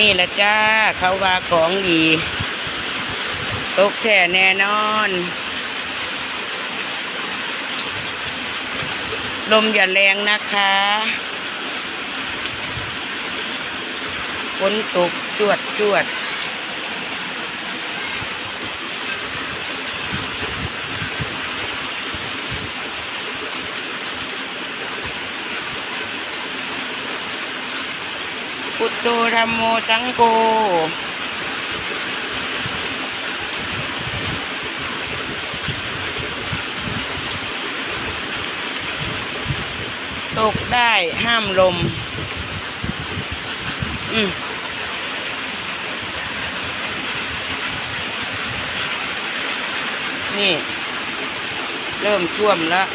นี่แหละจ้า เขาว่าของดี ตกแท่แน่นอน ลมอย่าแรงนะคะฝนตกจวดจวด พุทโธธรรมโมสังโฆตกได้ห้ามลม อืมนี่ เริ่มท่วมแล้ว